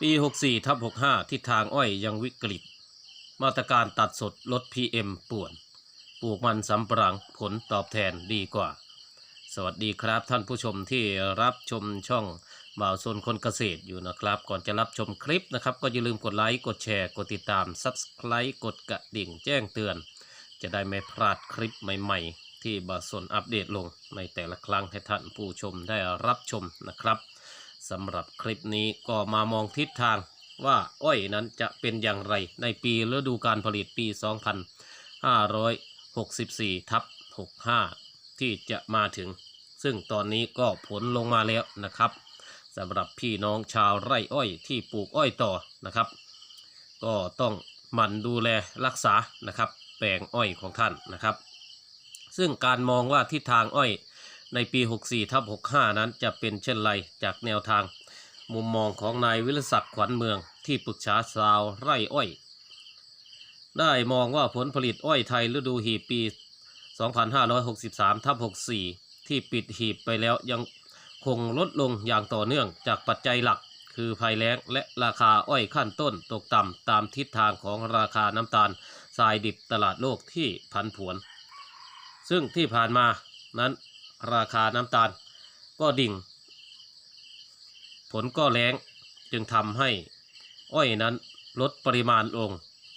ปี 64ทับ65 ทิศทางอ้อยยังวิกฤต มาตรการตัดสดลด PM ป่วน ปลูกมันสำปะหลังผลตอบแทนดีกว่า สวัสดีครับท่านผู้ชมที่รับชมช่องบ่าวโซนคนเกษตรอยู่นะครับ ก่อนจะรับชมคลิปนะครับ ก็อย่าลืมกดไลค์กดแชร์กดติดตาม Subscribe กดกระดิ่งแจ้งเตือน จะได้ไม่พลาดคลิปใหม่ๆ ที่บ่าวโซนอัปเดตลงในแต่ละครั้งให้ท่านผู้ชมได้รับชมนะครับ สำหรับคลิปนี้ก็มามองทิศทางว่าอ้อยนั้นจะเป็นอย่างไรในปีฤดูการผลิตปี 2564ทับ65 ที่จะมาถึง ซึ่งตอนนี้ก็ผลลงมาแล้วนะครับสำหรับพี่น้องชาวไร่อ้อยที่ปลูกอ้อยต่อนะครับ ก็ต้องหมั่นดูแลรักษานะครับ แปลงอ้อยของท่านนะครับ ซึ่งการมองว่าทิศทางอ้อย ในปี 64ทับ65 นั้นจะเป็นเช่นไรจากแนวทาง มุมมองของนายวิรศักดิ์ขวัญเมืองที่ปรึกษาชาวไร่อ้อย ได้มองว่าผลผลิตอ้อยไทยฤดูหีบปี 2563ทับ64 ที่ปิดหีบไปแล้วยังคงลดลงอย่างต่อเนื่องจากปัจจัยหลักคือภัยแล้งและราคาอ้อยขั้นต้นตกต่ำตามทิศทางของราคาน้ำตาลทรายดิบตลาดโลกที่ผันผวน ซึ่งที่ผ่านมานั้น ราคาน้ำตาลก็ดิ่ง ผลก็แรงจึงทำให้อ้อยนั้นลดปริมาณลง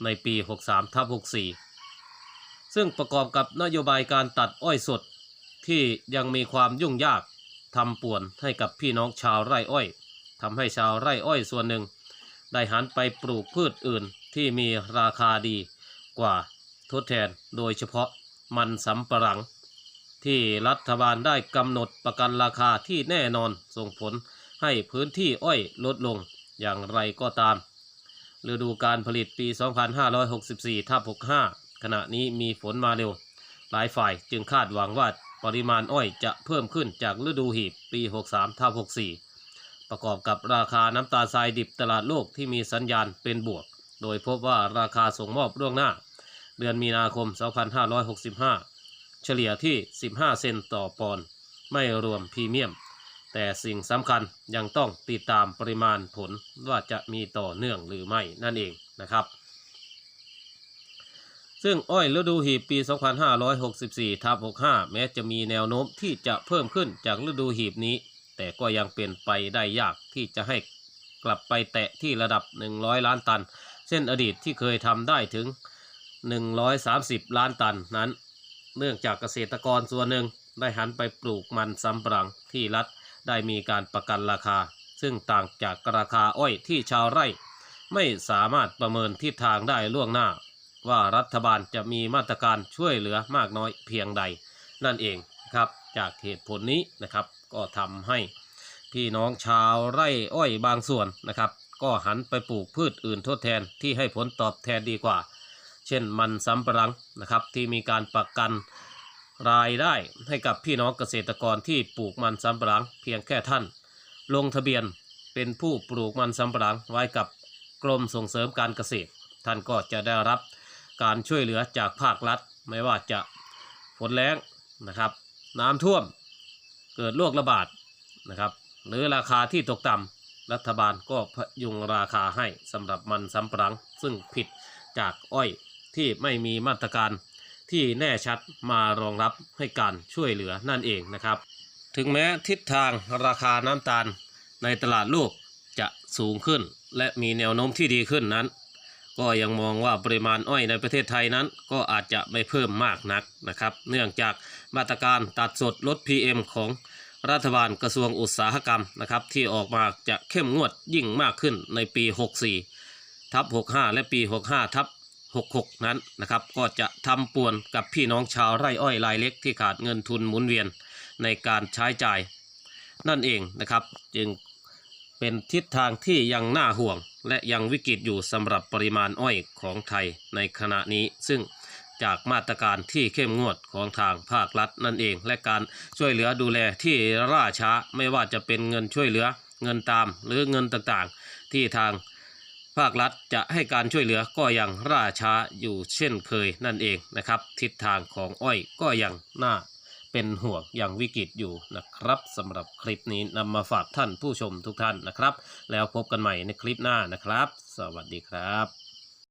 ในปี 63ทับ64 ซึ่งประกอบกับนโยบายการตัดอ้อยสดที่ยังมีความยุ่งยากทำป่วนให้กับพี่น้องชาวไร่อ้อยทำให้ชาวไร่อ้อยส่วนหนึ่ง ได้หันไปปลูกพืชอื่นที่มีราคาดีกว่าทดแทนโดยเฉพาะมันสำปะหลัง ที่รัฐบาลได้กำหนดประกันราคาที่แน่นอนส่งผลให้พื้นที่อ้อยลดลงอย่างไรก็ตาม ฤดูการผลิตปี 2564ทับ65 ขณะนี้มีฝนมาเร็ว หลายฝ่ายจึงคาดหวังว่าปริมาณอ้อยจะเพิ่มขึ้นจากฤดูหีบปี 63ทับ64 ประกอบกับราคาน้ำตาลทรายดิบตลาดโลกที่มีสัญญาณเป็นบวก โดยพบว่าราคาส่งมอบล่วงหน้า เดือนมีนาคม 2565 เฉลี่ยที่ 15 เซนต์ต่อปอนด์ไม่รวมพรีเมียม แต่สิ่งสำคัญยังต้องติดตามปริมาณผลว่าจะมีต่อเนื่องหรือไม่นั่นเองนะครับ ซึ่งอ้อยฤดูหีบปี 2564ทับ65 แม้จะมีแนวโน้มที่จะเพิ่มขึ้นจากฤดูหีบนี้ แต่ก็ยังเป็นไปได้ยากที่จะให้กลับไปแตะที่ระดับ 100 ล้านตัน เช่นอดีตที่เคยทำได้ถึง 130 ล้านตันนั้น เนื่องจากเกษตรกรส่วนหนึ่งได้หันไปปลูกมันสำปะหลังที่รัฐได้มีการประกันราคา ซึ่งต่างจากราคาอ้อยที่ชาวไร่ ไม่สามารถประเมินทิศทางได้ล่วงหน้า ว่ารัฐบาลจะมีมาตรการช่วยเหลือมากน้อยเพียงใด นั่นเองครับจากเหตุผลนี้นะครับ ก็ทำให้พี่น้องชาวไร่อ้อยบางส่วนนะครับ ก็หันไปปลูกพืชอื่นทดแทนที่ให้ผลตอบแทนดีกว่า ช่นมันสำปะหลังนะครับที่มีการประกันรายได้ให้กับพี่น้องเกษตรกรที่ปลูกมันสำปะหลัง เพียงแค่ท่าน ลงทะเบียนเป็นผู้ปลูกมันสำปะหลังไว้กับกรมส่งเสริมการเกษตร ท่านก็จะได้รับการช่วยเหลือจากภาครัฐ ไม่ว่าจะฝนแล้งนะครับ น้ำท่วมเกิดโรคระบาดนะครับหรือราคาที่ตกต่ำรัฐบาลก็พยุงราคาให้สำหรับมันสำปะหลัง ซึ่งผิดจากอ้อย ที่ไม่มีมาตรการที่แน่ชัดมารองรับให้การช่วยเหลือนั่นเองนะครับ ถึงแม้ทิศทางราคาน้ำตาลในตลาดโลกจะสูงขึ้น และมีแนวโน้มที่ดีขึ้นนั้น ก็ยังมองว่าปริมาณอ้อยในประเทศไทยนั้น ก็อาจจะไม่เพิ่มมากนักนะครับ เนื่องจากมาตรการตัดสดลด PM ของรัฐบาลกระทรวงอุตสาหกรรมนะครับที่ออกมาจะเข้มงวดยิ่งมากขึ้นในปี 64ทับ65 และปี 65ทับ 66 นั้นนะครับก็จะทำป่วนกับพี่น้องชาวไร่อ้อยรายเล็กที่ขาดเงินทุนหมุนเวียนในการใช้จ่าย นั่นเองนะครับจึงเป็นทิศทางที่ยังน่าห่วง และยังวิกฤตอยู่สำหรับปริมาณอ้อยของไทยในขณะนี้ ซึ่งจากมาตรการที่เข้มงวดของทางภาครัฐนั่นเอง และการช่วยเหลือดูแลที่ล่าช้าไม่ว่าจะเป็นเงินช่วยเหลือเงินตามหรือเงินต่างๆ ที่ทาง ภาครัฐจะให้การช่วยเหลือก็ยังร่าช้าอยู่เช่นเคยนั่นเองนะครับ ทิศทางของอ้อยก็ยังน่าเป็นห่วงอย่างวิกฤตอยู่นะครับสำหรับคลิปนี้นำมาฝากท่านผู้ชมทุกท่านนะครับ แล้วพบกันใหม่ในคลิปหน้านะครับ สวัสดีครับ